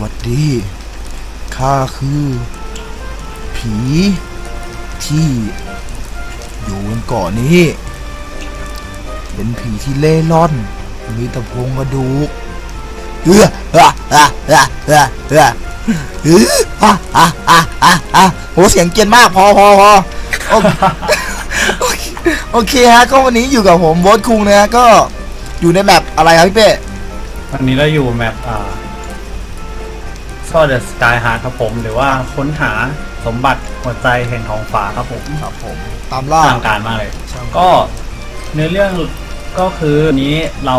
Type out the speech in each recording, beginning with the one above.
วัสดี ข้าคือ ผี ที่ อยู่บนเกาะนี้ เป็นผีที่เล่ร่อน มีตะพงกระดูกเอออะอะอะอะอะเอออะอะอะอะอะโหเสียงเกรียนมากพอพอพอโอเคโอเคฮะก็วันนี้อยู่กับผมโบสคุงนะฮะก็อยู่ในแมปอะไรครับพี่เป้วันนี้เราอยู่แมปอ่า ซอเดอะสกายฮาร์ครับผม หรือว่าค้นหาสมบัติหัวใจแห่งท้องฟ้าครับผมครับผม ตามล่าทางการมากเลยใช่ก็เนื้อเรื่องก็คือวันนี้เรา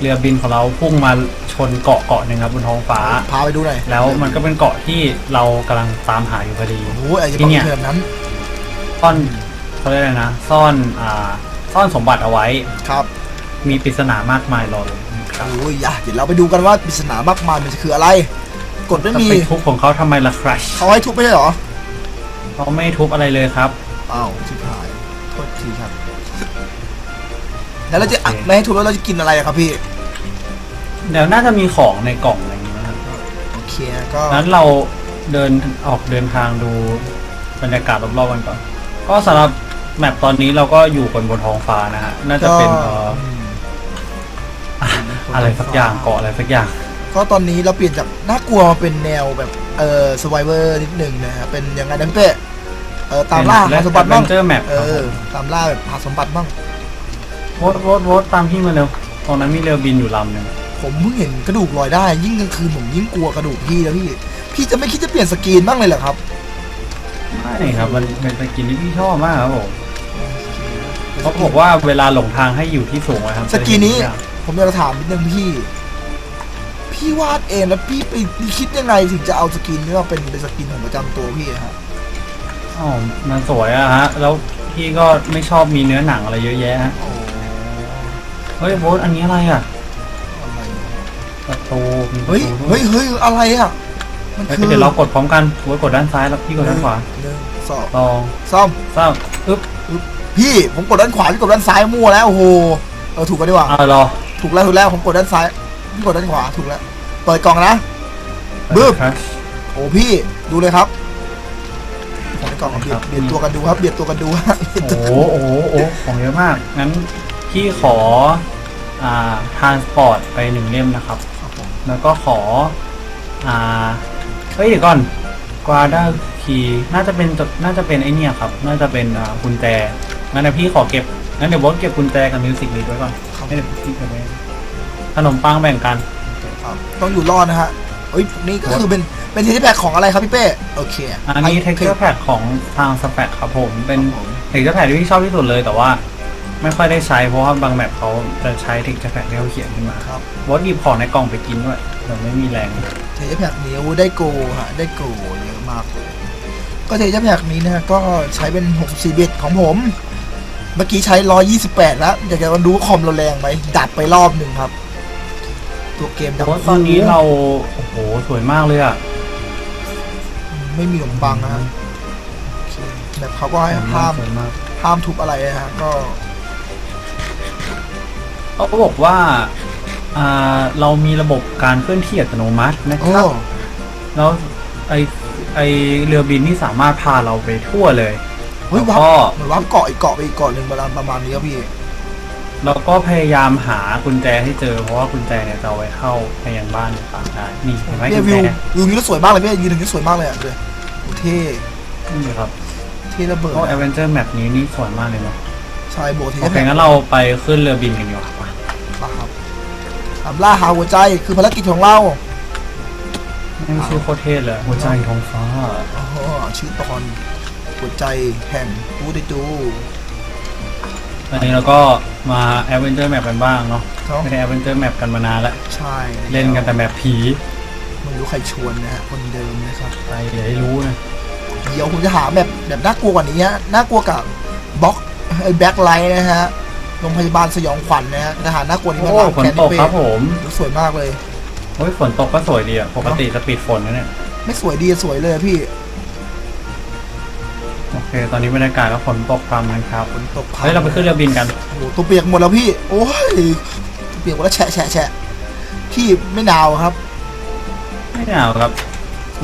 เรือบินของเราพุ่งมาชนเกาะเกาะหนึ่งครับบนท้องฟ้า พาไปดูหน่อยแล้วมันก็เป็นเกาะที่เรากำลังตามหาอยู่พอดีโอ้โหไอ้จะที่บอกเนี่ยเพื่อนนั้นซ่อนเขาเรียกอะไรนะซ่อนอ่าซ่อนสมบัติเอาไว้ครับ มีปริศนามากมายรอเลยครับโอ้ยอย่าเดี๋ยวเราไปดูกันว่าปริศนามากมายมันจะคืออะไร กดไม่จะมีไปทุบของเขาทำไมล่ะครัชเขาให้ทุบไม่ใช่เหรอ เขาไม่ทุบอะไรเลยครับ อ้าวชิบหาย โทษทีครับ แล้วเราจะอะไม่ให้ทุบแล้วเราจะกินอะไรอะครับพี่ เดี๋ยวน่าจะมีของในกล่องอะไรอย่างนี้นะครับโอเคก็นั้นเราเดินออกเดินทางดูบรรยากาศรอบๆกันก่อน ก็สำหรับแมปตอนนี้เราก็อยู่บนบนท้องฟ้านะฮะ น่าจะเป็นเอ่ออืมอะไรสักอย่างเกาะอะไรสักอย่าง ก็ตอนนี้เราเปลี่ยนจากน่ากลัวมาเป็นแนวแบบเอ่อสไวเวอร์นิดหนึ่งนะฮะเป็นยังไงนะพี่เป้เออตามล่าหาสมบัติบ้างเจอแมปเออตามล่าแบบหาสมบัติบ้าง โวตโวตโวตตามพี่มาเร็วตรงนั้นมีเรือบินอยู่ลำหนึ่งผมเพิ่งเห็นกระดูกลอยได้ ยิ่งกลางคืนผมยิ่งกลัวกระดูกพี่แล้วพี่ พี่จะไม่คิดจะเปลี่ยนสกรีนบ้างเลยเหรอครับไม่ครับ มันเป็นสกินที่พี่ชอบมากครับผมเขาบอกว่าเวลาหลงทางให้อยู่ที่สูงไว้ครับสกรีนนี้จะเห็ทุกอย่างผมอยากจะถามนิดนึงพี่ พี่วาดเองแล้วพี่ไปคิดยังไงถึงจะเอาสกรีนนี้มาเป็นเป็นสกรีนของประจำตัวพี่อะฮะอ๋อมันสวยอะฮะ แล้วพี่ก็ไม่ชอบมีเนื้อหนังอะไรเยอะแยะฮะโอ้เฮ้ยโวตอันนี้อะไรอะอะไรประตูมีประเฮ้ยตูด้วเฮ้ยเฮ้ยอะไรอะมันเฮ้ยคือเดี๋ยวเรากดพร้อมกันโวตกดด้านซ้ายแล้วพี่กดด้านขวาหนึ่งสองลองซ่อมสามอึ๊บพี่ผมกดด้านขวาพี่กดด้านซ้ายมั่วแล้วโอ้โหเออถูกกันดีกว่าอ่ารอถูกแล้วถูกแล้วผมกดด้านซ้ายพี่กดด้านขวาถูกแล้ว เปิดกล่องนะบึ้มครับโอ้พี่ดูเลยครับผมในกล่องเบียดครับเบียดตัวกันดูครับเบียดตัวกันดูฮะโอ้โหโอ้โหโอ้โหของเยอะมาก งั้นพี่ขออ่าทานสปอร์ตไปหนึ่งเล่มนะครับครับผมแล้วก็ขออ่าเฮ้ยเดี๋ยวก่อนกวาด้าคีน่าจะเป็นจดน่าจะเป็นไอเนี่ยครับ น่าจะเป็นอ่ากุญแจงั้นเดี๋ยวพี่ขอเก็บงั้นเดี๋ยวบอสเก็บกุญแจกับมิวสิกนี้ไว้ก่อนครับให้เดี๋ยวพี่เก็บไว้ขนมปังแบ่งกันครับ ต้องอยู่รอดนะฮะเอ้ยนี่ก็คือเป็นเป็นเทสแพ็กของอะไรครับพี่เป้โอเค อันนี้ไเท็กเจอร์แพดของทางสเปคครับผมเป็นครับผมเท็กเจอร์แพดที่พี่ชอบที่สุดเลยแต่ว่าไม่ค่อยได้ใช้เพราะว่าบางแมปเขาจะใช้เท็กเจอร์แพดที่เขาเขียนขึ้นมาครับวอดหยิบของในกล่องไปกินด้วยเดี๋ยวไม่มีแรงเทสแพ็กนี้โอ้ได้โกฮะได้โกเยอะมากเลยก็เทสแพ็กนี้นะฮะก็ใช้เป็น 64 บิตของผม เมื่อกี้ใช้ 128 แล้วอยากจะมาดูว่าคอมเราแรงไหมดับไปรอบหนึ่งครับ ตัวเกมแต่ดับว่าตอนนี้เรา โอ้โห สวยมากเลยอะ ไม่มีขนมปังนะฮะโอเคแบบเขาก็ให้ห้ามสวยมากห้ามทุบอะไรนะฮะก็เขาก็บอกว่าอ่าเรามีระบบการเคลื่อนที่อัตโนมัตินะคโอ้รับ แล้วไอไอเรือบินนี่สามารถพาเราไปทั่วเลยเฮ้ยแล้ววับก็เหมือนวับเกาะอีกเกาะไปอีกเกาะหนึ่งประมาณประมาณนี้ครับพี่ เราก็พยายามหากุญแจให้เจอ เพราะว่ากุญแจเนี่ยจะเอาไว้เข้าไปยังบ้านต่างๆได้นี่เห็นไหมเนี่ยกุญวิแจวเนี่ยวิวนี้ก็สวยมากเลยพี่ยืนตรงนี้สวยมากเลยอะเลยโอ้เท่นี่ครับเท่ระเบิดเพราะ Adventure Map นี้นี่สวยมากเลยเนาะใช่โบเท่โอเคงั้นเราไปขึ้นเรือบินกันดีกว่าครับตามล่าหาหัวใจคือภารกิจของเราไม่ชื่อโคตรเท่เลยหัวใจท้องฟ้า อ๋อชื่อตอนหัวใจแห่งปูได้ดู ตอนนี้เราก็มา Adventure Map กันบ้างเนาะเขาไม่ได้ Adventure Map กันมานานแล้ว ใช่เล่นกันแต่แบบผีไม่รู้ใครชวนนะฮะคนเดิมนะครับไปอย่าให้รู้นะเดี๋ยวผมจะหาแบบแบบน่ากลัวกว่านี้ฮะน่ากลัวกับบล็อกไอ้แบ็คไลท์นะฮะโรงพยาบาลสยองขวัญนะฮะจะหาน่ากลัวนี้โอ้มาล้างฝนแค้นตที่กเป้ครับผมสวยมากเลย โอ้ยฝนตกก็สวยดีอะปกติจะปิดฝนนะเนี่ยไม่สวยดีสวยเลยอะพี่โอ เคตอนนี้บรรยากาศก็ฝนตกตามกันครับฝนตกเฮ้ยเราไปขึ้นเรือบินกันโอ้โหตัวเปียกหมดแล้วพี่ โอ้ยตัวเปียกหมดแล้วแฉะแฉะแฉะพี่ไม่หนาวครับไไม่หนาวครับ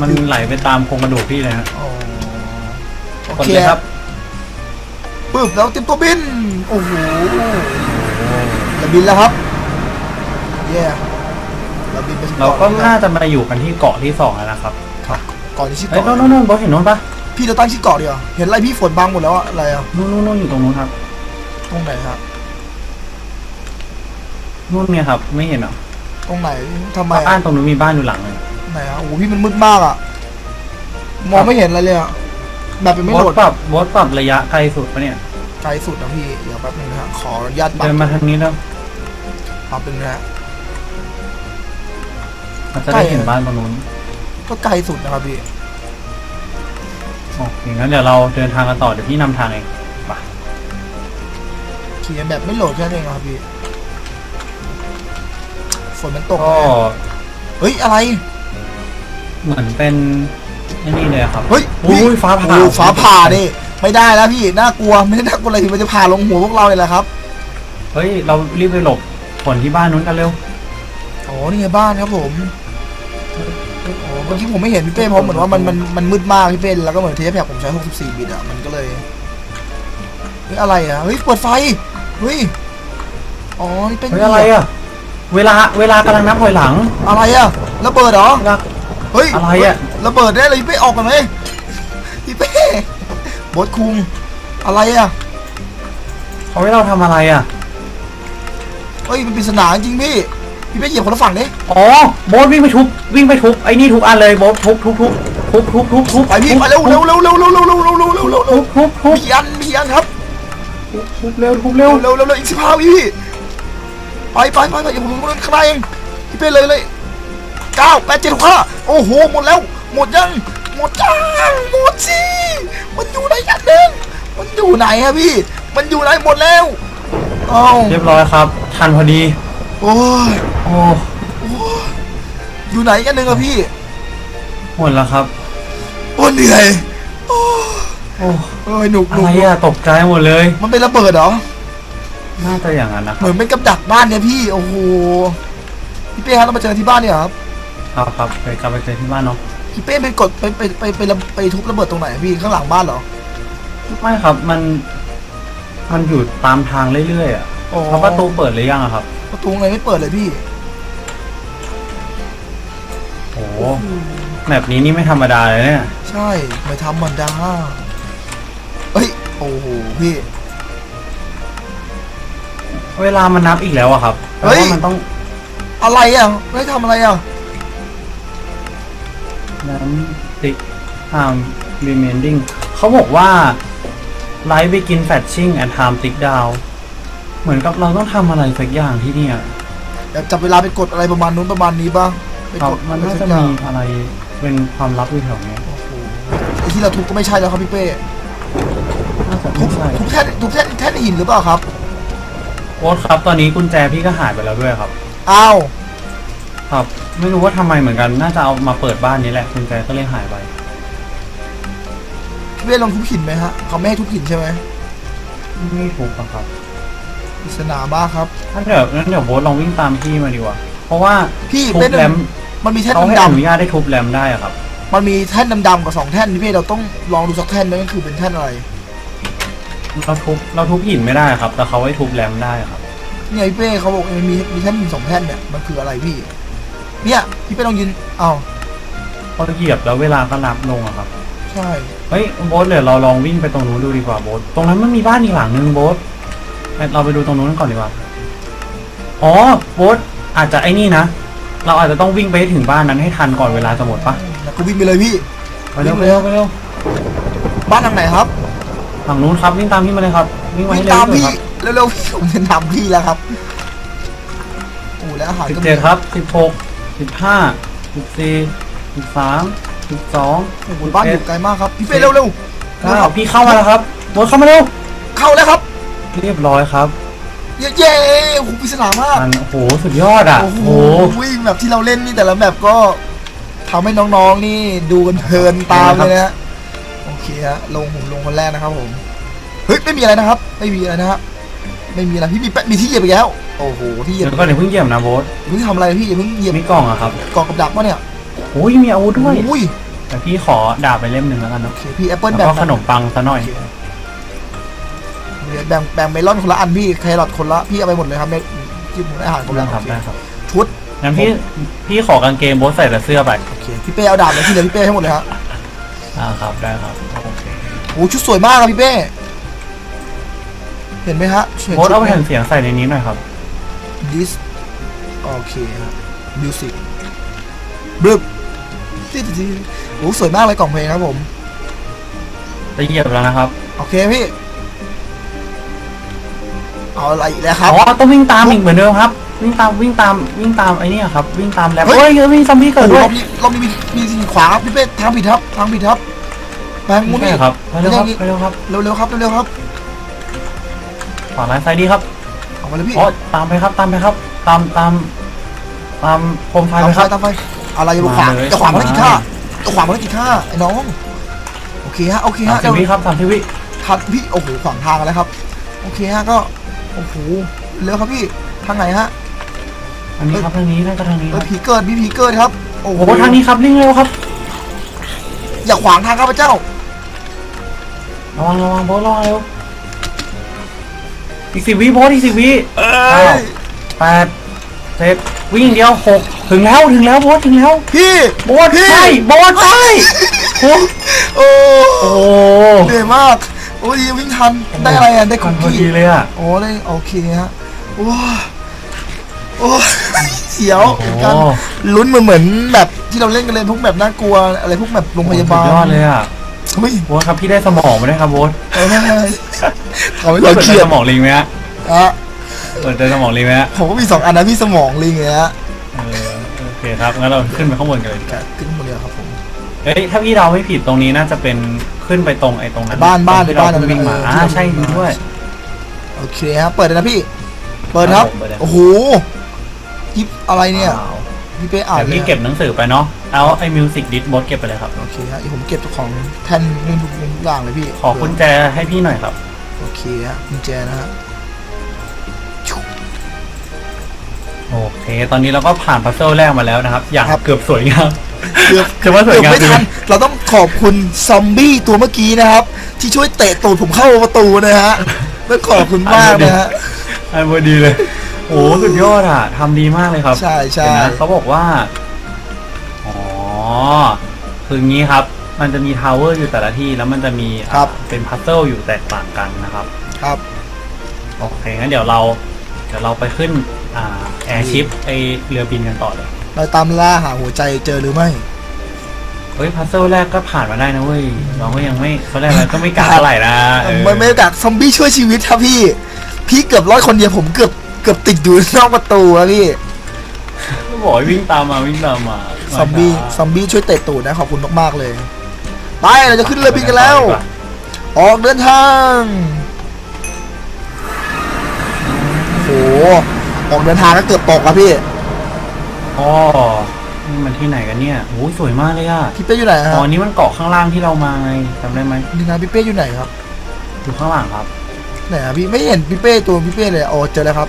มันไหลไปตามโครงกระดูกพี่เลยฮะอ๋อโอกดเคเลยครับปึ๊บแล้วเตรียมตัวบิน โอ้โหจะบินแล้วครับเย้เราบินไปถึงเราก็ะน่าจะมาอยู่กันที่เกาะที่สองแล้วนะครับ ครับก่อนที่ชื่อเอ้ยเกาะโน่นโน่นบอสเห็นโน่นปะ พี่เราตั้งชื่อเกาะดีกว่าเห็นอะไรพี่ฝนบังหมดแล้วอะอะไรอะนู่นนู่นนู่นอยู่ตรงนู้นครับตรงไหนครับนู่นเนี่ยครับ ไม่เห็นเหรอตรงไหนทำไมบ้าอะนตรงนู้นมีบ้านอยู่หลังหนึงไหนอะโอ้โหพี่มันมืดมากอะมองไม่เห็นอะไรเลยอะแบบเป็นไม่บอโหลสดปรับบอสปรับระยะไกลสุดปะเนี่ยไกลสุดนะพี่เดี๋ยวแป๊บนึงนะฮะขออนุญาตปรับเดินมาทางนี้แล้วปรับเป็นงนะฮะเราจะได้เห็นบ้านตรงนู้นก็ไกลสุดนะครับพี่ โอเคงั้นเดี๋ยวเราเดินทางกันต่อเดี๋ยวพี่นำทางเองไปขี่แบบไม่โหลดแค่นั้นเองครับพี่ฝนมันตกก็เฮ้ยอะไร เหมือนเป็นไอ้นี่เลยครับเฮ้ยอุ้ยฟ้าผ่าโอ้ฟ้าผ่านี่ไม่ได้แล้วพี่น่ากลัวไม่ได้น่ากลัวอะไรที่มันจะผ่าลงหัวพวกเราเลยแหละครับเฮ้ยเรารีบไปหลบฝนที่บ้านนู้นกันเร็วอ๋อนี่ไงบ้านครับผม อ๋อเมื่อกี้ผมไม่เห็นพี่เป้เพราะเหมือนว่ามันมันมันมืดมากพี่เป้แล้วก็เหมือนเทปแพกผมใช้ 64 บิตอะ มันก็เลยเฮ้ยอะไรอะ เฮ้ยเปิดไฟ เฮ้ย อ๋อ นี่เป็นเฮ้ยอะไรอะ เวลาเวลากำลังนับถอยหลัง อะไรอะระเบิดเหรอเวลาเฮ้ย อะไรอะระเบิดได้เลยพี่เป้ออกกันไหมพี่เป้บดคุงอะไรอะเขาให้เราทำอะไรอะ เฮ้ย มันปริศนาจริงพี่ พี่เป้เหยียบคนละฝั่งดิอ๋อโบสวิ่งไปทุบวิ่งไปทุบไอ้นี่ทุกอันเลยโบสทุบทุบทุบทุบทุบทุบทุบไปพี่ไปเร็วเร็วเร็วเร็วเร็วเร็วเร็วเร็วเร็วเร็วเร็วเร็ทุวบทุบทุบพี่อันพี่อันครับทุบเร็วทุบเร็เร็ววเร็วเร็วเร็วอีกสิบห้าวิพี่ไปไปไปไปอย่าผมผมข้างในเองพี่เป้เลยเลยเก้าแปดเจ็ดหกห้าโอ้โหหมดแล้วหมดยังหมดยังหมดสิมันอยู่ไหนกันเองมันอยู่ไหนอะพี่ มันอยู่ไหนหมดแล้วเอ้า เรียบร้อยครับ ทันพอดี โอ้ยโอ้อยู่ไหนกันหนึ่งอะพี่ หมดแล้วครับ โอ้เหนื่อยโอ้เอ้ยหนุกหอะนุกไรอะตกใจหมดเลย มันเป็นระเบิดเหรอ น่าจะอย่างนั้นนะคเหรับมือนเป็นกับดักบ้านเนี่ยพี่ โอ้โห พี่เป้ครับเรามาเจอที่บ้านเนี่ยครับ ครับครับไปกลับไปเจอที่บ้านเนาะพี่เป้ไปกดไปไปไปไประไปทุบระเบิดตรงไหนอะพี่ข้างหลังบ้านเหรอ ไม่ครับมัน มันอยู่ตามทางเรื่อยๆอะ อ๋อแล้วประตูเปิดหรือยังอะครับ ประตูไงไม่เปิดเลยพี่โอ้แบบนี้นี่ไม่ธรรมดาเลยเนี่ย ใช่ไม่ธรรมดาเฮ้ยโอ้โหพี่ เวลามันนับอีกแล้วอะครับแปลเฮ้ย ว่ามันต้องอะไรอะไม่ทำอะไรอะนั้นติ๊ก time remaining เขาบอกว่า light begin flashing and time tick down เหมือนกับเราต้องทำอะไรสักอย่างที่เนี่ยเดี๋ยวจับเวลาไปกดอะไรประมาณนู้นประมาณนี้ป่ะไปครับกดมันน่าสัจะกอย่มีงอะไรเป็นความลับอยู่แถวเนี้ยโอ้โหไอ้ที่เราทุบก็ไม่ใช่แล้วครับพี่เป้น่าจะทุไม่บใช่ทุบแท่นทุบแท่นแท่นหินหรือเปล่าครับโอ๊ตครับ ตอนนี้กุญแจพี่ก็หายไปแล้วด้วยครับ อ้าวครับ ไม่รู้ว่าทำไมเหมือนกัน น่าจะเอามาเปิดบ้านนี้แหละกุญแจก็เลยหายไป พี่เป้ลองทุบหินไหมฮะเขาไม่ให้ทุบหินใช่ไหมไม่ถูกอะครับ ปริศนามากครับงั้นเดี๋ยวงั้นเดี๋ยวโบ๊ทลองวิ่งตามพี่มาดีกว่า เพราะว่าพี่ทุเป้บแรมมันมีแท่นเขาให้ดำอๆนุญาตได้ทุบแรมได้อะครับมันมีแท่นดำๆกับสองแท่นพี่เป้เราต้องลองดูสักแท่นไหมมันคือเป็นแท่นอะไรเราทุบเราทุบหินไม่ได้ครับ แต่เขาให้ทุบแรมได้ครับ เนี่ยพี่เป้เขาบอกมันมีมีแท่นหินสองแท่นเนี่ยมันคืออะไรพี่ เนี่ยพี่เป้ลองยืนอ้าวพอเหยียบแล้วเวลาก็นับลงอะครับ ใช่ เฮ้ยโบ๊ทเดี๋ยวเราลองวิ่งไปตรงนู้นดูดีกว่าโบ๊ทตรงนั้นมันมีบ้านอีกหลังนึงโบ๊ทไป เราไปดูตรงนู้นก่อนดีกว่า อ๋อโบ๊ทอาจจะไอ้นี่นะ เราอาจจะต้องวิ่งไปให้ถึงบ้านนั้นให้ทันก่อนเวลาจะหมดปะแล้วก็วิ่งไปเลยพี่ ไปเร็วไปเร็วไปเร็วบ้านทางไหนครับฝั่งนู้นครับวิ่งตามพี่มาเลยครับวิ่งมาวิ่ให้งเร็วตามที่พี่สุดครับเร็วๆพี่ผมจะนำพี่แล้วครับโอ้แล้วอาหารสิบก็มีเจ็ดครับสิบหกสิบห้าสิบสี่สิบสามสิบสองโอ้โหบ้านอยู่ไกลมากครับพี่เป้เร็วๆเร็วเก้าพี่เข้ามาแล้วครับโบ๊ทเข้ามาเร็ว เข้าแล้วครับ เรียบร้อยครับ เย้เย้โอ้โหปริศนามากมันโอ้โหสุดยอดอะ โอ้โอ้โหโหวิ่งแบบที่เราเล่นนี่แต่ละแบบก็ทำให้น้องๆนี่ดูกันเพลินตามเลยนะฮะโอเคฮะลงผมลงคนแรกนะครับผมเฮ้ยไม่มีอะไรนะครับ ไม่มีอะไรนะฮะไม่มีอะไรพี่มีแปะมีที่เหยียบอีกแล้วโอ้โหที่เหยียเดี๋บยวก็เดี๋ยวเพิ่งเหยียบนะโบ๊ทเพิ่งทำอะไรพี่อย่าเพิ่งเหยียบมีกล่องอะครับกองกับดักวะเนี่ยโอ้ยมีอาวุธด้วยอุ้ยแต่พี่ขอดาบไปเล่มหนึ่งแล้วกันโอเนาะเคพี่แอปเปิลแล้วแบ่งก็ขนมปังซะหน่อยเดี๋ยวแบ่งแบ่งเมลอนคนละอันพี่แครอทคนละพี่เอาไปหมดเลยครับเม็ดจิ้มอาหารคนได้ละครับโอเคได้ครับชุดงั้นพี่พี่ขอกางเกงโบทใส่แต่เสื้อไปโอเคพี่เป้เอาดาบเลยที่เหลือพี่เป้ให้หมดเลยฮะอ่าครับได้ครับโอเคโอ้ชุดสวยมากครับพี่เป้เห็นไหมฮะห็นโบทเอาไปชุดแผ่นเสียงใส่ในนี้หน่อยครับดิสโอเคครับมิวสิกบลึบติ๊ดติ๊ดโอ้สวยมากเลยกล่องเพลงครับผมจะเหยียบแล้วนะครับ โอเคพี่ เอาอะไรอีกแล้วครับ อ๋อต้องวิ่งตามอีกเหมือนเดิมครับ วิ่งตามวิ่งตามวิ่งตามไอ้นี่ครับ วิ่งตามแล้วเฮ้ยเฮ้ยเฮ้ยมีซอมบี้เกิโอ้ดโหด้วยรอบนี้รอบนี้มีมีสิ่งขวาครับพี่เป้ทางผิดครับทางผิดครับแบงค์มุ้ไม่นี่ ใช่ครับไปเร็วครับไปเร็วครับเร็วๆครับเร็วๆครับขวาร้ายซ้ายดีครับเอามาเลยพี่อ๋อตามไปครับตามไปครับ ตามตามตามโคมไฟตามไปไฟครับ ตามไฟอะไรจะขวางมาเลย จะขวางมันกี่ท่าจะขวางมันกี่ท่าไอ้น้องโอเคฮะโอเคสามฮะสิบวิครับสามสิบวิทันพี่โอ้โหขวางทางแล้วครับ โอเคฮะก็ โอ้โหเร็วครับพี่ทางไหนฮะอันนี้ครับทางนี้น่าจะทางนี้คเอ้รัยบผีเกิดมีผีเกิดครับ โอ้โหโอ้โหทางนี้ครับวิ่งเร็วครับอย่าขวางทางข้าพเจ้า ระวังระวังโบทระวังเร็วอีกสิบวิโบทอีกสิบวิ เอ้เก้ายแปดเจ็ดวิ่งอย่างเดียวหกถึงแล้วถึงแล้วโบทถึงแล้วพี่โบทพี่ใช่โบทใช่โอ้โอ้โอ้เหนื่อยมาก โอ้ยวิ่งทันได้อะไรอะได้คุกพอกี้ดีเลยอะโอ้ได้โอเคฮะโอ้โอ้เสียวเหมือนกันโอ้ลุ้นเหมือนเหมือนแบบที่เราเล่นกันเลยพวกแบบน่ากลัวอะไรพวกแบบโรงพยาบาลสุดยอดเลยอะเฮ้ยโบทครับพี่ได้สมองมาด้วยครับโบทเอาได้ทำให้เราเปิดเครียดสมองลิงไหมฮะอะเปิดสมองลิงไหมฮะผมก็มีสองอันนะพี่สมองลิงเนี่ยฮะเออโอเคครับงั้นเราขึ้นไปข้างบนกันเลยแกะขึ้นหมดเลยครับผม เอ้ยถ้าพี่เราไม่ผิดตรงนี้น่าจะเป็นขึ้นไปตรงไอ้ตรงนั้นบ้านบ้านที่ในบ้านเรเพิ่งวิ่งมาเอออ่าที่เราใช่วิ่งมาด้วย โอเคฮะเปิดเลยนะพี่ เปิดครับ ครับผมเปิดเลย โอ้โหยิบอะไรเนี่ยว้าวพี่เป้อ่านเดี๋ยวเลยพี่เก็บหนังสือไปเนาะเอาไอ้มิวสิกดิสบดเก็บไปเลยครับ โอเคฮะเดี๋ยวผมเก็บของแท่นเรื่องทุกอย่างเลยพี่ขอกุญแจให้พี่หน่อยครับ โอเคฮะกุญแจนะฮะโอเค ตอนนี้เราก็ผ่านพัซเซิลแรกมาแล้วนะครับ อย่างเกือบสวยงาม เกือบจะว่าสวยเกือบงามไม่ทันเราต้องขอบคุณซอมบี้ตัวเมื่อกี้นะครับ ที่ช่วยเตะตูดผมเข้าประตูนะฮะต้องขอบคุณมากนะฮะอันพอดีเลยโอ้สุดยอดอะทำดีมากเลยครับ ใช่ใช่เห็นนะเขาบอกว่าอ๋อคืองี้ครับ มันจะมีทาวเวอร์อยู่แต่ละที่แล้วมันจะมีครับเป็นพัซเซิลอยู่แตกต่างกันนะครับ ครับโอเคงั้นเดี๋ยวเราเดี๋ยวเราไปขึ้นอ่าแอร์ชิปไอเรือบินกันต่อเลย เราตามล่าหาหัวใจเจอหรือไม่ เฮ้ยพัซเซิลแรกก็ผ่านมาได้นะเว้ยเราก็ยังไม่เขาเรียกอะไรก็ไม่กล้าเท่าไหร่นะเออไม่ไม่กักซอมบี้ช่วยชีวิตครับพี่ พี่เกือบรอดคนเดียวผมเกือบเกือบติดอยู่นอกประตูอะพี่ก็บอกให้วิ่งตามมาวิ่งตามมาซอมบี้ซอมบี้ช่วยเตะตูดนะขอบคุณมากๆเลยไปเราจะขึ้นเรือบินกันแล้ว ออกเดินทางโอ้โหออกเดินทางก็เกือบตกแล้วพี่ อ๋อนี่มันที่ไหนกันเนี่ยโอ้ยสวยมากเลยอะพี่เป้อยู่ไหนอ๋ฮะออันนี้มันเกาะข้างล่างที่เรามาไงจำได้ไหมนี่นะพี่เป้อยู่ไหนครับอยู่ข้างหลังครับไหนอะพี่ไม่เห็นพี่เป้ตัวพี่เป้เลยโอ้เจอแล้วครับ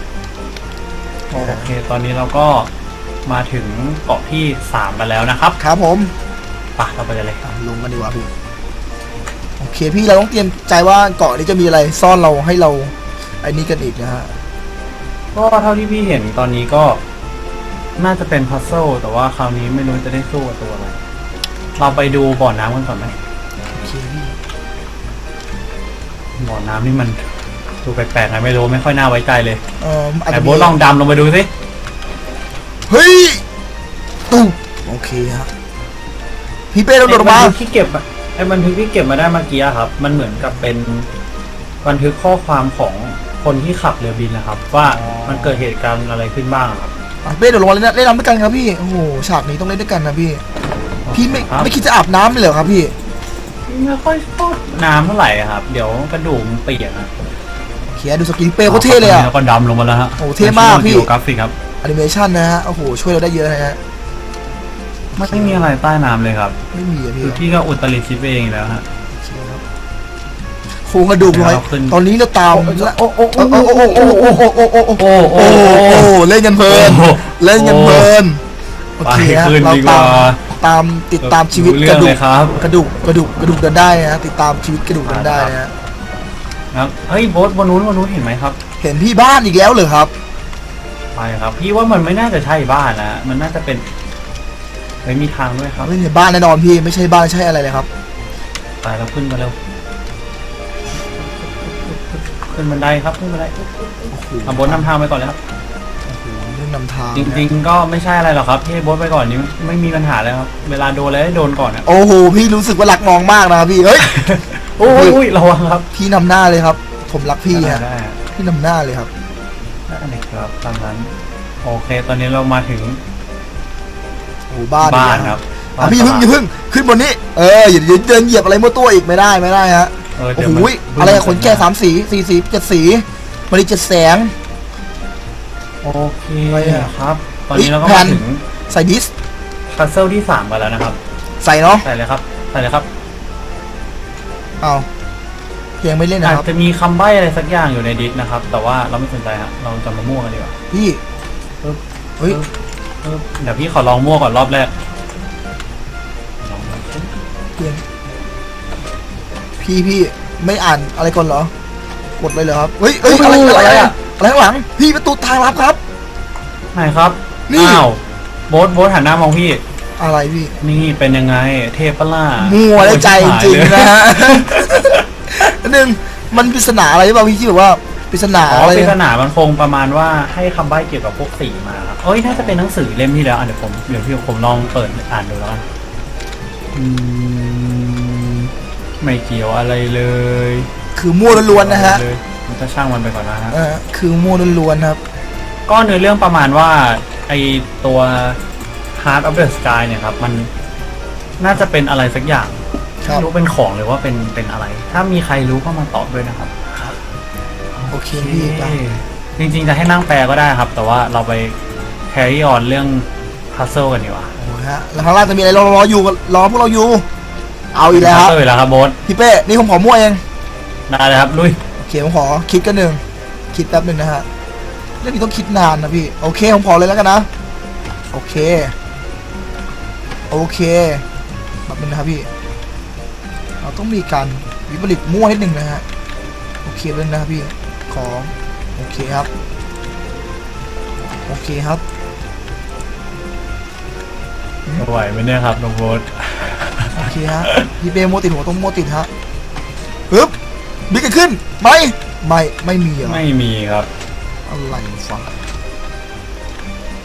โอเค ตอนนี้เราก็มาถึงเกาะที่สามกันแล้วนะครับครับผมไปเราไปกันเลยอะลงกันดีกว่าพี่โอเคพี่เราต้องเตรียมใจว่าเกาะนี้จะมีอะไรซ่อนเราให้เราไอ้นี่กันอีกนะฮะก็เท่าที่พี่เห็นตอนนี้ก็ น่าจะเป็นพัซเซิลแต่ว่าคราวนี้ไม่รู้จะได้สู้กับตัวอะไร เราไปดูบ่อน้ำกันก่อนไหมโอเคพี่บ่อน้ำนี่มันดูแปลกๆไงไม่รู้ไม่ค่อยน่าไว้ใจเลยเอ่ออาจแต่จะโบมีทลองดำลงไปดูสิเฮ้ยตู้โอเคฮะพี่เป้เราโดดออกมา ไอ้บันทึกที่เก็บอะไอ้บันทึกที่เก็บมาได้เมื่อกี้อะครับ มันเหมือนกับเป็นบันทึกข้อความของคนที่ขับเรือบินนะครับ ว่าอ๋อ มันเกิดเหตุการณ์อะไรขึ้นบ้างอะครับอะ เป้เดี๋ยวลงมาเล่นเล่นน้ำด้วยกันครับพี่โอ้โหฉากนี้ต้องเล่นด้วยกันนะพี่ พี่ไม่ครับ ไม่คิดจะอาบน้ำเลยเหรอครับพี่ไม่ค่อยชอบน้ำเท่าไหร่อะครับ เดี๋ยวกระดูกมันเปียกอะโอเคดูสกินเป้เขาเท่เลยอะแล้วก็ดำลงมาแล้วฮะโอ้เท่มากพี่ กราฟิกครับ แอนิเมชันนะฮะโอ้โหช่วยเราได้เยอะนะฮะไม่มีอะไรใต้น้ำเลยครับ ไม่มีอะพี่คือพี่ก็อุตริชิปเองแล้วฮะโอเคครับ โครงกระดูกลอยเราขึ้นตอนนี้เราตามโอ้โอ้โอ้โอ้โอ้โอ้โอ้โอ้โอ้โอ้โอ้โอ้โอ้โอ้โอ้โอ้เล่นกันเพลินโอ้เล่นกันเพลินโอไปเคฮะขึ้นเราดีกตาว่ามตามติดตามชีวิตรู้กเรื่อระงดูเลกยครับกระดูกกระดูกกระดูกกันได้นะฮะติดตามชีวิตกระดูกกันได้นะฮะครับเฮ้ยโบสบนนู้นบนนู้นเห็นไหมครับ เห็นพี่บ้านอีกแล้วเหรอครับไปครับ พี่ว่ามันไม่น่าจะใช่บ้านนะมันน่าจะเป็นเฮ้ยมีทางด้วยครับไม่ใช่บ้านแน่นอนพี่ไม่ใช่บ้านใช่อะไรเลยครับไปแล้วขึ้นมาเร็ว ขึ้นบันไดครับขึ้นบันไดโอ้โหเอาโบสนำทางไปก่อนเลยครับเรื่องนำทางจริง ๆ ก็ไม่ใช่อะไรหรอกครับพี่ให้โบสไปก่อนนี้ไม่มีปัญหาเลยครับ เวลาโดนอะไรให้โดนก่อนอะโอ้โหพี่รู้สึกว่ารักน้องมากนะครับพี่เฮ้ยโอ้ยอุ้ยระวังครับพี่นำหน้าเลยครับ ผมรักพี่ได้ฮะได้พี่นำหน้าเลยครับได้เลยครับตามนั้นโอเค ตอนนี้เรามาถึงโอ้โหบ้านบ้านอีกคแล้วรับอะพี่อย่าเพิ่งอย่าเพิ่งขึ้นบนนี้เอออย่าอย่าเดินเหยียบอะไรมั่วตัวอีกไม่ได้ไม่ได้ฮะ เออโอ้เดี๋ยวโหมันอะไรอะขนแก่สามสีสี่สีเจ็ดสีมันนี้เจ็ดแสง โอเคอะไรอะครับ ตอนนี้เฮ้ยเราก็แผ่มานถึงใส่ดิสพัซเซิลที่สามกันแล้วนะครับ ใส่เนาะใส่เลยครับใส่เลยครับเอาเพียงไม่เล่นนะอาจครับ จะมีคำใบ้อะไรสักอย่างอยู่ในดิสนะครับ แต่ว่าเราไม่สนใจฮะเราจะมามั่วกันดีกว่าพี่ปึ๊บเฮ้ยปึ๊บเดี๋ยวพี่ขอลองมั่วก่อนรอบแรกลองดูเพียง พี่พี่ไม่อ่านอะไรก่อนเหรอ กดเลยเหรอครับ เฮ้ยเฮ้ยอะไรอะไรอะไรอะอะไรข้างหลัง พี่ประตูทางลับครับ ไหนครับนี่อ้าวโบ๊ทโบ๊ทหันหน้ามองพี่ อะไรพี่ นี่เป็นยังไง เทพปะล่ามัวได้ใจจริงๆนะโอ้ยฮะอันหนึ่งมันปริศนาอะไรหรือเปล่าพี่ที่แบบว่าปริศนาอ๋ออะไรปริศนามันคงประมาณว่าให้คำใบ้เกี่ยวกับพวกสีมาครับเอ้ยน่าจะเป็นหนังสือเล่มที่แล้วอะเดี๋ยวผมเดี๋ยวพี่ผมลองเปิดอ่านดูแล้วกันอืม ไม่เกี่ยวอะไรเลยคือมั่วล้วนๆนะฮะเลยมันก็ช่างมันไปก่อนนะฮะเออคือมั่วล้วนๆครับ ก็เนื้อเรื่องประมาณว่าไอตัว Heart of the Sky เนี่ยครับ มันน่าจะเป็นอะไรสักอย่างครับ ไม่รู้เป็นของหรือว่าเป็นเป็นอะไร ถ้ามีใครรู้ก็มาตอบด้วยนะครับโอเคพี่ไปจริงๆจะให้นั่งแปลก็ได้ครับ แต่ว่าเราไป carry on เรื่อง puzzle กันดีกว่า โอ้ฮะแล้วข้างล่างจะมีอะไรรอรออยู่รอพวกเราอยู่ เอาอีกแล้วครับ puzzle อีกแล้วครับโบสพี่เป้นี่ผมขอมั่วเองได้เลยครับลุยโอเคผมขอคิดกันหนึ่งคิดแป๊บหนึ่งนะฮะเรื่องนี้ต้องคิดนานนะพี่โอเคผมขอเลยแล้วกันนะโอเคโอเคแป๊บหนึงนะครับพี่ เราต้องมีการวิปริตมั่วนิดหนึ่งนะฮะโอเคเลยนะครับพี่ขอโอเคครับโอเคครับไหวไหมเนี่ยครับน้องโบสโอ เคฮะพี่เป้มั่วติดหัวต้องมั่วติดฮะปึ๊บบิ๊กเกิดขึ้นไม่ไม่ไม่มีเหรอไม่มีครับอะไรฟัง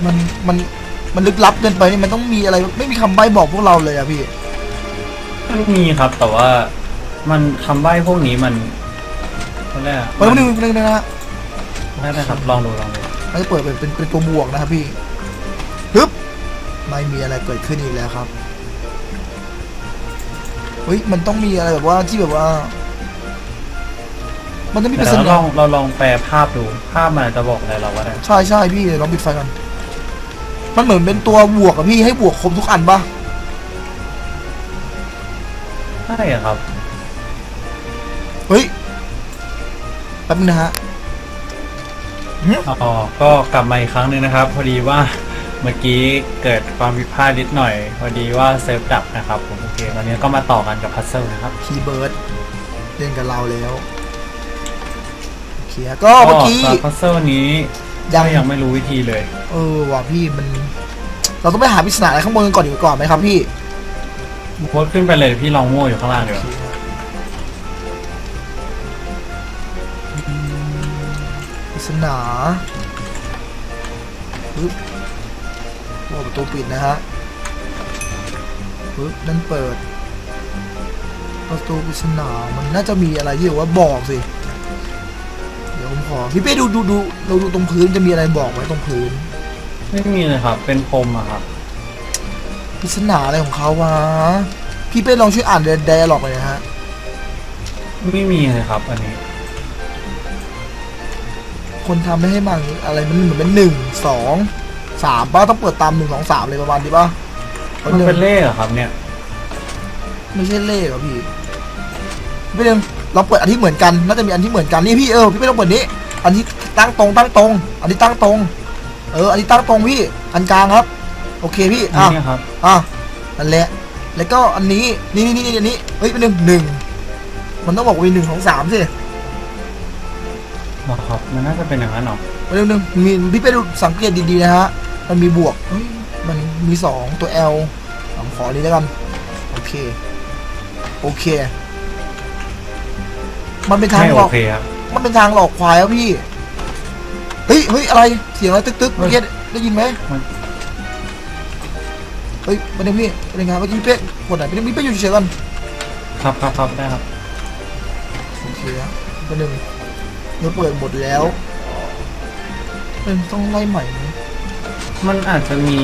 มันมันมันลึกลับเกินไปนี่มันต้องมีอะไรไม่มีคำใบ้บอกพวกเราเลยอะพี่ไม่มีครับ แต่ว่ามันคำใบ้พวกนี้มันเขาเรียกมันต้องนึงนึงนะฮะได้ได้ครับลองดูลองดูมันจะเปิดเป็นเป็นเป็นตัวบวกนะครับพี่ปึ๊บไม่มีอะไรเกิดขึ้นอีกแล้วครับ เฮ้ยมันต้องมีอะไรแบบว่าที่แบบว่า มันต้องมีปแต่ริศเราลนาองเราลองแปลภาพดูภาพมันอาจจะบอกอะไรเราก็ได้ใช่ใช่พี่เดี๋ยวลองปิดไฟก่อนมันเหมือนเป็นตัวบวกอะพี่ให้บวกครบทุกอันปะใช่อะครับ เฮ้ยแป๊บนึงนะฮะ อ๋อ ก็กลับมาอีกครั้งหนึ่งนะครับ พอดีว่า เมื่อกี้เกิดความผิดพลาดนิดหน่อยพอดีว่าเซิร์ฟดับนะครับผมโอเคตอนนี้ก็มาต่อกันกับพัซเซิลนะครับคีย์เบิร์ดเล่นกับเราแล้วโอเคฮะก็เมื่อกี้สำหรับพัซเซิลนี้ยัก็งยังไม่รู้วิธีเลย เออว่ะพี่มัน เราต้องไปหาปริศนาอะไรข้างบนกันก่อนดีกว่าก่อนไหมครับพี่โพสต์ขึ้นไปเลยพี่ลองมั่วอยู่ข้างล่างเดี๋ยวาปริศนาปึ๊บโอ้ ประตูปิดนะฮะปึ๊บนั่นเปิด ประตูปริศนามันน่าจะมีอะไรที่แบบว่าบอกสิ เดี๋ยวผมขอพี่เป้ดูดูดูเราดูตรงพื้นจะมีอะไรบอกไว้ตรงพื้น ไม่มีเลยครับ เป็นพรมอะครับ ปริศนาอะไรของเขาวะ พี่เป้ลองช่วยอ่านไดอะล็อกเลยนะฮะ ไม่มีเลยครับ อันนี้ คนทำไม่ให้มันอะไรมันเหมือนเป็นหนึ่งสอง สามป่ะต้องเปิดตามหนึ่งสองสามเลยประมาณนี้ป่ะมันเป็นเลขเหรอครับเนี่ย ไม่ใช่เลขเหรอพี่พี่เดิมเราเปิดอันที่เหมือนกันน่าจะมีอันที่เหมือนกันนี่พี่เออพี่ไม่ต้องเปิดนี้ อันที่ตั้งตรงตั้งตรง อันนี้ตั้งตรง เออ อันนี้ตั้งตรงพี่ อันกลางครับ โอเคพี่อันอะนี้ครับอะนั่นแหละ แล้วก็อันนี้นี่นี่นี่อันนี้เฮ้ยเป็นหนึ่งหนึ่งมันต้องบอกว่ามีหนึ่งของสามสิอ๋อครับมันน่าจะเป็นอย่างนั้นเหรอเป็นหนึ่งหนึ่งมีพี่ไปดูสังเกตดีๆนะฮะ มันมีบวกเฮ้ยมันมีสองตัว L ผมขออันนี้แล้วกัน โอเค โอเค มันเป็นทางไม่หลโออกเคครับมันเป็นทางหลอกควายครับพี่ เฮ้ยเฮ้ยอะไร เสียงอะไรตึกตึกๆเมื่อกี้ได้ยินไหมมันเฮ้ยประเด็นพี่ประเด็นงานเมื่อกี้พี่เป๊กกดไหนประเด็นพี่เป๊กอยู่เฉยๆก่อนครับครับครับได้ครับโอเคครับประเด็นเราเปิดหมดแล้วเป็นต้องไล่ใหม่ไห มมันอาจจะมี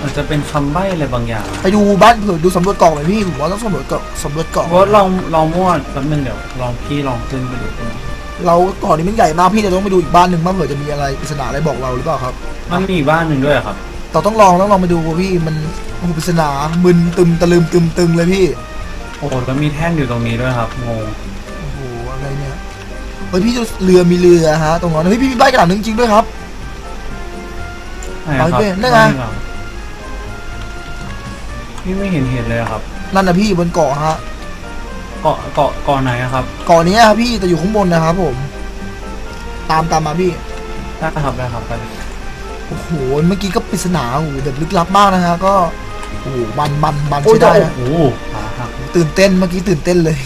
อาจจะเป็นคำใบ้อะไรบางอย่างไปดูบ้านเผื่อดูสำรวจกล่องหน่อยพี่ผมว่าต้องสำรวจกล่องสำรวจกล่องโบทลองลองมั่วแป๊บนึงเดี๋ยวลองพี่ลองขึ้นไปดูก่อนเราก่อนนี้มันใหญ่มากพี่จะต้องไปดูอีกบ้านหนึ่งว่าเผื่อจะมีอะไรปริศนาอะไรบอกเราหรือเปล่าครับ มันมีอีกบ้านหนึ่งด้วยเหรอครับเราต้องลองต้องลองไปดูพี่มันโอ้โหปริศนามึนตึมตะลึมตึมตึงเลยพี่ โอ้โหแล้วมีแท่นอยู่ตรงนี้ด้วยครับงงโอ้โหอะไรเนี่ยเฮ้ยพี่ดูเรือมีเรือฮะตรงนั้นเฮ้ยพี่มีบ้านกระดาษหนึ่งจริงด้วยครับ ไหนครับเอาไปได้ไงม่เหรอพี่ไม่เห็นเห็นเลยอะครับ นั่นนะพี่บนเกาะฮะ เกาะเกาะเกาะไหนอะครับ เกาะนี้ครับพี่แต่อยู่ข้างบนนะครับผม ตามตามมาพี่ได้ครับได้ครับไปเลยโอ้โหเมื่อกี้ก็ปริศนาโอ้โหแบบลึกลับมากนะฮะก็โอ้โหมันมันมันโอ้ยใช้ได้โอ้นะโหขาหักตื่นเต้นเมื่อกี้ตื่นเต้นเลย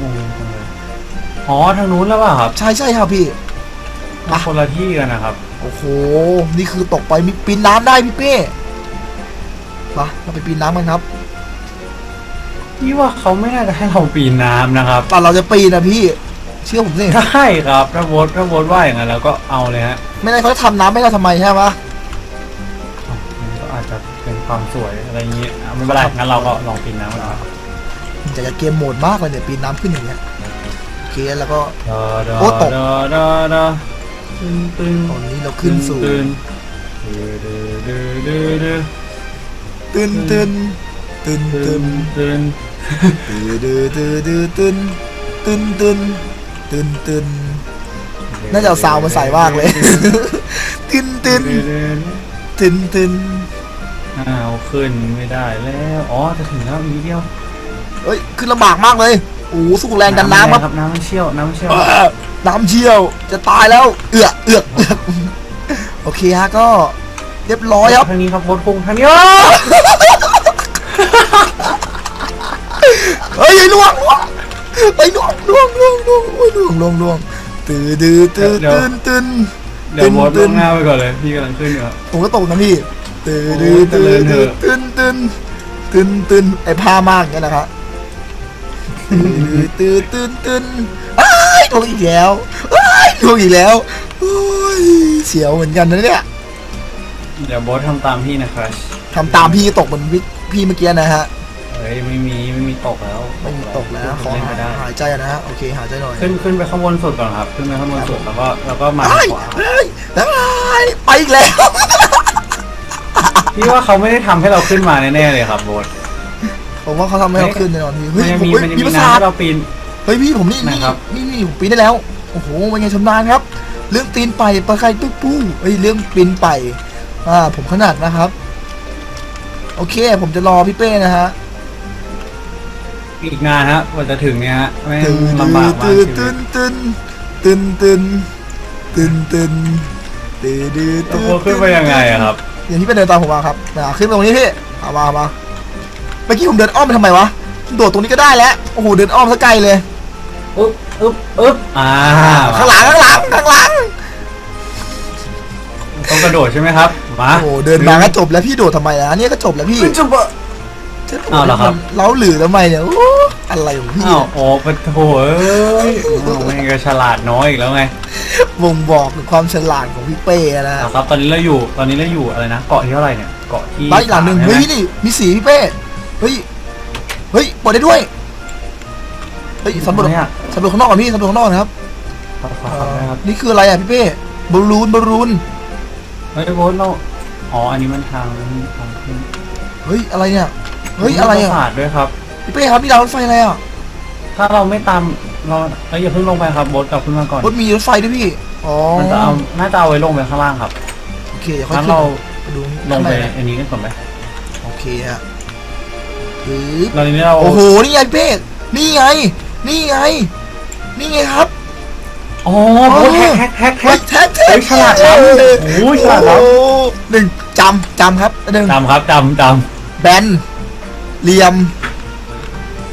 งงจังเลยอ๋อทางนู้นแล้วเปล่ะครับ ใช่ใช่ครับพี่มาคนละที่กันนะครับโอ้โห นี่คือตกไปมีปีนน้ำได้พี่เป้มาเราไปปีนน้ำกันครับพี่ว่าเขาไม่น่าจะให้เราปีนน้ำนะครับแต่เราจะปีนนะพี่ เชื่อผมสิได้ครับถ้าโบทถ้าโบทว่าอย่างนั้นแล้วก็เอาเลยฮะ ไม่ได้เขาจะทำน้ำให้เราทำไมใช่ไหมมันก็อาจจะเป็นความสวยอะไรอย่างงี้อะไม่เป็นไรงั้นเราก็ลองปีนน้ำกันครับอยากจะเกมโหมดมากเลยเนี่ยปีนน้ำขึ้นอย่างเงี้ยโอเคแล้วก็ดอดอโอ้ตกดอดอดอ ตึ้งตึ้งตอนนี้เราขึ้นสู่ตึ้งดื้อดื้อดื้อดื้อดื้อตึนตึนตึนตึ้ตึงนตึ้งตือตือตือตือตึนตึนตึนตึนตึนน่าจะเอาซาวมาใส่มากเลยตึนตึนดื้อดื้อตึนตึนอ้าวขึ้นไม่ได้แล้วอ๋อจะถึงแล้วอีกนิดเดียวเฮ้ยขึ้นลำบากมากเลยโอ้โหสู้แรงดันน้ำครับครับน้ำมันเชี่ยวน้ำมันเชี่ยวเออ น้ำเชี่ยว จะตายแล้ว เอือกเอือกเอือกโอเคฮะก็เรียบร้อยครับ ทางนี้ครับโบทพุ่งทางนี้เฮ้ยล่วงล่วงไอ้ยล่วงล่วงล่วงล่วงโอ้ยล่วงล่วงล่วงตือตือตือตืนตึนเดี๋ยวโบทตึลนงหน้าไปก่อนเลยพี่กำลังขึ้นอยู่ครับผมก็ตกนะพี่ตื่นโอ้ตื่ยนเจริตื่ญนเถตื่อะนตื่นตื่นตื่นไอผ้ามากเนี่ยนะครับตื่นตื่นตื่นอ้าย ลงอีกแล้วอ้ายลงอีกแล้วโอ้ยเสียวเหมือนกันนะเนี่ยเดี๋ยวโบททำตามพี่นะครับทำตามพี่ตกเหมือนวิพี่เมื่อกี้นะฮะเฮ้ยไม่มีไม่มีตกแล้วไม่มีตกแล้วขอเล่นหาไม่ได้หายใจนะฮะโอเคหายใจหน่อยขึ้นขึ้นไปข้างบนสุดก่อนครับ ขึ้นไปข้างบนสุดแล้วก็แล้วก็มาอ้ายขวาอ้ายอ้ายไปอีกแล้ว พี่ว่าเขาไม่ได้ทำให้เราขึ้นมาแน่ๆเลยครับโบทผมว่าเขาทำให้เราขึ้นแน่นอนพี่มัเฮ้นยยังผมมีเฮ้ยมันยังมีมีประน้ำสาทให้เราปีน เฮ้ยพี่ผมนี่นี่นะครับนี่นี่ผมปีนได้แล้วโอ้โหเป็นไงชำนาญครับ เรื่องตีนไปปลาไข่ปุ๊บปู้เฮ้ยเรื่องปีนไปอ่าผมขนาดนะครับ โอเค ผมจะรอพี่เป้นะฮะอีกงานฮะกว่าจะถึงเนี่ยฮะแม่งตื่นลำบากมากตื่นชีวิตื่ตนตื่นตื่นตื่นตื่นตื่นตื่นตื่นแล้วโบทขึ้นไปยังไงอะครับ อย่างที่เป็นเดินตามผมมาครับอ่าขึ้นไปตรงนี้พี่เอามาเอามาเมื่อกี้ผมเดินอ้อมไปทำไมวะโดดตรงนี้ก็ได้แล้วโอ้โหเดินอ้อมซะไกลเลย อึ๊บอึ๊บอึ๊บอ่าข้างหลังข้างหลังข้างหลังต้องกระโดดใช่ไหมครับ มาโอ้โหเดินมาก็จบแล้วพี่โดดทำไมอะอันนี้ก็จบแล้วพี่จุบะอ้าวเหรอครับเล้าหรือทำไมเนี่ยโอ้อะไรของพี่อ้าวโอ้ปะโถเอ้ยอ้าวแม่งก็ฉลาดน้อยอีกแล้วไงบ่งบอกถึงความฉลาดของพี่เป้นะนะครับตอนนี้เราอยู่ตอนนี้เราอยู่อะไรนะเกาะที่เท่าไหร่เนี่ยเกาะที่บ้านอีกหลังหนึ่งสามเฮ้ยใช่ไมนี่มีสีพี่เป้เฮ้ยเฮ้ยเปิดได้ด้วยเฮ้ยสำรวจอะไรอะสำรวจข้างนอกก่อนพี่สำรวจข้างนอกนะครับครับคเอ่รับอครับนี่คืออะไรอะพี่เป้บอลลูนบอลลูนเฮ้ยโบทเราอ๋ออันนี้มันทางทางขึ้นเฮ้ยอะไรเนี่ยเฮ้ยอะไรมีปอะราสาทด้วยครับพี่เป้ครับนี่ดาวรถไฟอะไรอะถ้าเราไม่ตามเราเอ้ยอย่าเพิ่งลงไปครับโบทกลับขึ้นมาก่อนรถมีรถไฟด้วยพี่อ๋อมันจะเอาน่าจะเอาไว้ลงไปข้างล่างครับโอเคเดี๋ยวค่อยงั้นขึ้นเราไปดูลงไปข้าในนะอันนี้กันก่อนไหมโอเคฮะปึ๊บเรานี้เราโอ้โหนี่ไงเป้นี่ไง นี่ไง นี่ไงครับอ๋อโบทแฮกแฮกแฮกแฮเฮ้ยกแท็กแท็เฮ้กยฉลาดล้ำโอ้ยฉลาดล้ำโอ้หนึ่งจำจำครับหนึ่งจำครับจำจแบนเหลี่ยม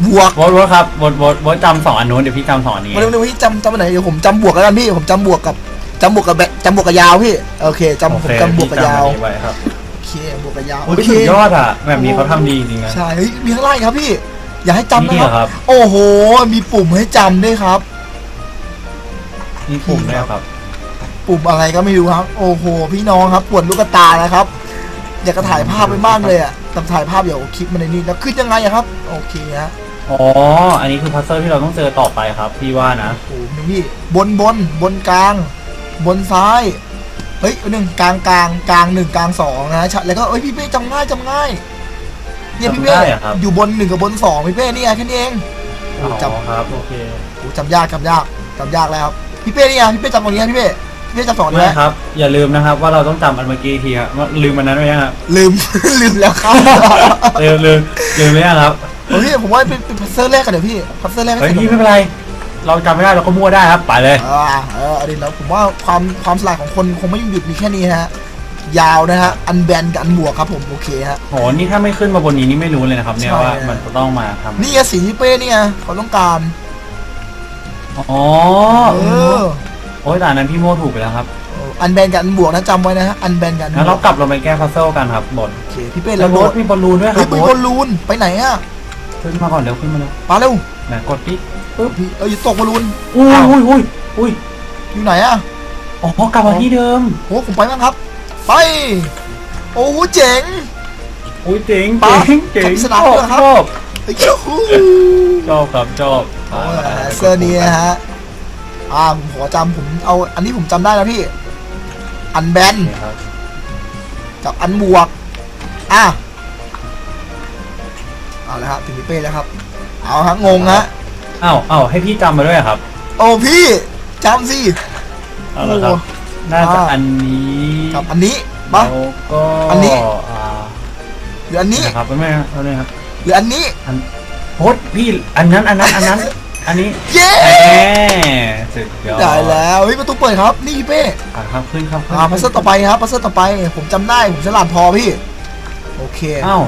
บวกำโบทโบทครับโบทโบทโบทจำสองอันนู้นเดี๋ยวพี่จำสองอันนี้มาเร็วๆพี่จำจำอันไหนเดี๋ยวผมจำบวกแล้วกันพี่ผมจำบวกกับจำบวกกับแบจำบวกกับยาวพี่โอเคจำโอผมเคจำบวกกับยาวพี่จำอันนี้ไว้ครับโอเคบวกกับยาวโอ้โอยเคสุดยอดอะแบบนี้เขาทำดีจริงๆนะใช่เฮ้ยมีข้างล่างอีกครับพี่ อย่าให้จำนะนี่คเหรอครัรับ บ โอ้โห มีปุ่มให้จำด้วยครับนี่ปุ่มด้วยครับ ปุ่มอะไรก็ไม่รู้ครับ โอ้โห พี่น้องครับ ปวดลูกตานะครับ อยากจะถ่ายภาพไปมากเลยอะแต่ถ่ายภาพเดี๋ยวคลิปมันในนี้แล้วขึ้นยังไงอะครับ โอเคฮะอ๋อ อันนี้คือพัซเซิลที่เราต้องเจอต่อไปครับ พี่ว่านะ โอ้โหพี่บนบนบนกลาง บนซ้าย เฮ้ยหนึ่งกลางกลางกลางหนึ่งกลางสองนะชัดแล้วก็เอ้ยพี่เป้จำง่ายจำง่าย เนี่ยพี่เป้จำได้อะครับ อยู่บนหนึ่งกับบนสองพี่เป้เนี่ยแค่นี้เองโอ้อ๋อจำครับโอเคโอ้จำยากจำยากจำยากแล้วครับพี่เป้นี่ไงพี่เป้จำตรงนี้นะพี่เป้พี่เป้จำสองนี้ไม่ไหมครับ อย่าลืมนะครับว่าเราต้องจำอันเมื่อกี้ทีครับว่าลืมมันนั้นไว้ยังครับลืม ลืมแล้วครับลืมลืมลืมไว้ยังครับโอ้พี่ผมว่าเป็นเป็นพัซเซอร์แรกกันเดี๋ยวพี่พัซเซอร์แรกให้เฮ้ยเสร็จพี่ไม่เป็นไร เราจำไม่ได้เราก็มั่วได้ครับไปเลย อ่าเอออันนี้แล้วผมว่าความความฉลาดของคนคงไม่หยุดมีแค่นี้ฮะ ยาวนะฮะ อันแบนกับอันบวกครับผม โอเคฮะ โห นี่ถ้าไม่ขึ้นมาบนนี้นี่ไม่รู้เลยนะครับ เนี่ยใช่ ว่ามันจะต้องมาทำนี่ไงสีที่เป้เนี่ยเขาต้องการ อ๋อเออ โอ้ยแต่อันนั้นพี่โม่ถูกไปแล้วครับ อันแบนกับอันบวกนะจำไว้นะฮะ อันแบนกับอันงั้นบเราวกกลับลงไปแก้พัซเซิลกันครับบนโอเคพี่เป้แล้เราวโดโบดสมีบอลลูนด้วยคเฮ้รัยบมีโบบสอลลูนไปไหนอะขึ้นมาก่อนเร็วขึ้นมาเร็วปาเร็วไหนกดพี่พี่เอออยู่ตกบอลลูนอุ้ยอ้าวอุ้ยอุ้ยอุ้ยอยู่ไหนอะอ๋อกลับมาที่เดิมโอ้ผมไปบ้างครับ ไป โอ้โหเจ๋งอุ้ยเจ๋งปะเจ๋งเจ๋งทำสชนามอบด้วยครับ ชอบไอ้เจ้าหูชอบครับชอบโอ้ยเสื้อนี้นะฮะอ่าผมขอจำผมเอา อันนี้ผมจำได้แล้วพี่ อันแบนนี่ครับกับอันบวก อะ เอาละครับถึงพี่เป้แล้วครับ เอาฮะงงฮะ อ้าวอ้าวให้พี่จำมาด้วยครับ โอ้พี่จำสิ เอาละครับ น่าจะอ่า อันนี้ กับอันนี้ปะ แล้วก็อันนี้ อ่าหรืออันนี้นะครับไม่ครับไม่ครับหรืออันนี้ โพสต์พี่อันนั้นอันนั้นอันนั้น อันนี้เย้แหมสุดยอดได้แล้วเฮ้ยประตูเปิดครับ นี่พี่เป้อ่าครับขึ้นครับขึ้นอ่าพัซเซิลต่อไปครับพัซเซิลต่อไป ผมจำได้ผมฉลาดพอพี่ โอเค อ้าว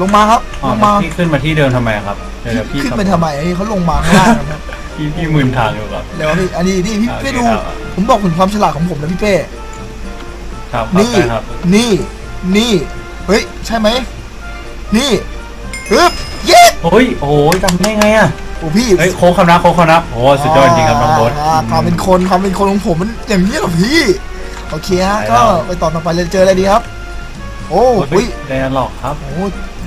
ลงมาครับอ๋อลงมาพี่ขึ้นมาที่เดิมทำไมครับเดี๋ยวเดี๋ยวพี่ขึ้นไปทำไมเขาลงมาข้างล่างครับ พี่พี่มึนทางอยู่ครับ เดี๋ยวพี่อันนี้นี่พี่อ่าพี่โอเคดูครับผมบอกถึงความฉลาดของผมนะพี่เป้ครับครับนี่ได้ครับนี่ นี่ เฮ้ย ใช่ไหม นี่ฮึบเย้โอ้ยโอ้ยจำได้ไงอะโอ้พี่เฮ้ยโค้งคำนับโค้งคำนับโอ้สุดยอดจริงครับน้องโบ๊ทาความเป็นคนความเป็นคนของผมมันอย่างนี้เหรอพี่ โอเคฮะใช่ก็แล้วไปต่อต่อไปเลยเจออะไรดีครับ โอ้โอ้อุ้ยยไดอะล็อกครับโอ้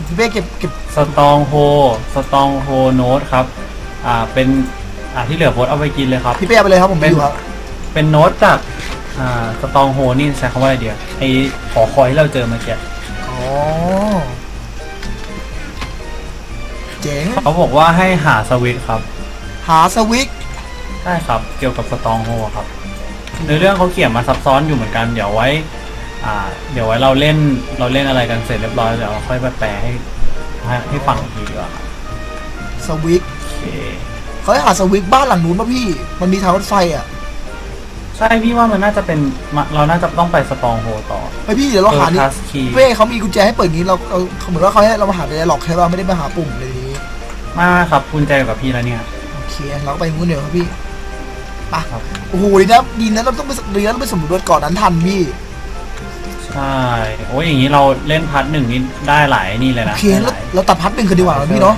พี่เป้เก็บเก็บสตองโฮสตองโฮโนตครับ อ่าเป็น อ่าที่เหลือโพสต์เอาไปกินเลยครับ พี่เป้เอาไปเลยครับผมเป็ไปนดูครับ เป็นโน้ตจากอ่าสตองโฮนี่ใช้คำว่าอะไรเดียวไอขอคอยที่เราเจอเมื่อกี้อ๋อ เจ๋ง เขาบอกว่าให้หาสวิตช์ครับหาสวิกใช่ครับ เกี่ยวกับสตองโฮครับ ในเรื่องเขาเขียนมาซับซ้อนอยู่เหมือนกัน เดี๋ยวไว้ อ่า เดี๋ยวไว้เราเล่นเราเล่นอะไรกันเสร็จเรียบร้อยเดี๋ยวเราค่อยไปแปลให้ให้ให้ฟังอีกทีดีกว่าครับสวิกโอเค เขาให้หาสวิกบ้านหลังนู้นป่ะพี่ มันมีทางรถไฟอะ ใช่พี่ว่ามันน่าจะเป็นมาเราน่าจะต้องไปสตองโฮต่อไปพี่เดี๋ยวเราหานี่ทัสคีเป้เขามีกุญแจให้เปิดนี้เราเราเหมือนว่าเขาให้เรามาหาในหลอกใช่ป่ะไม่ได้มาหาปุ่มเลยนี้มาครับคุณใจกับพี่แล้วเนี่ยโอเคเราก็ไปงูเหนียวครับพี่ไปครับโอ้โหดีนะดีนะเราต้องไปดีนะเราไปสำรวจก่อนนั้นทันพี่ใช่โอ้ยอย่างนี้เราเล่นพาร์ทหนึ่งนี่ได้หลายนี่เลยโอนะเคได้แล้วหลายเราตัดพัดหนึ่งกันดีกว่านะพี่เนาะ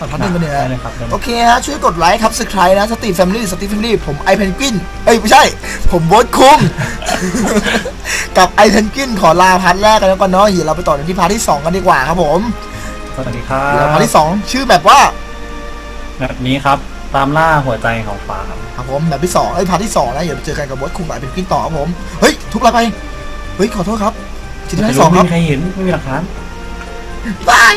ตัดพัดหนึ่งกันเนี่ยได้เลยครับได้เลย โอเคฮะ ช่วยกดไลค์ครับสไครต์นะสตีฟแฟมิลี่สตีฟแฟมิลี่ผมไอเพนกวินเอ้ย ไม่ใช่ ผมโบทคุ้งกับไอเพนกวินขอลาพาร์ทแรกกันแล้วกันเนาะเดี๋ยวเราไปต่อที่พาร์ทที่สองกันดีกว่าครับผมสวัสดีครัเดี๋ยวพาร์ทที่สองชื่อแบบว่า แบบนี้ครับ ตามล่าหัวใจของฟ้าครับครับผมแบบที่สองเอ้ยพาร์ทที่สองนะเดี๋ยวไปเจอกันกับโบทคุ้งกับไอเพนกวินต่อครับผมเฮ้ยทุบอะไรไปเฮ้ยขอโทษครับชิ้นที่สองคไม่รับมีใครเห็นไม่มีหลักฐาน บาย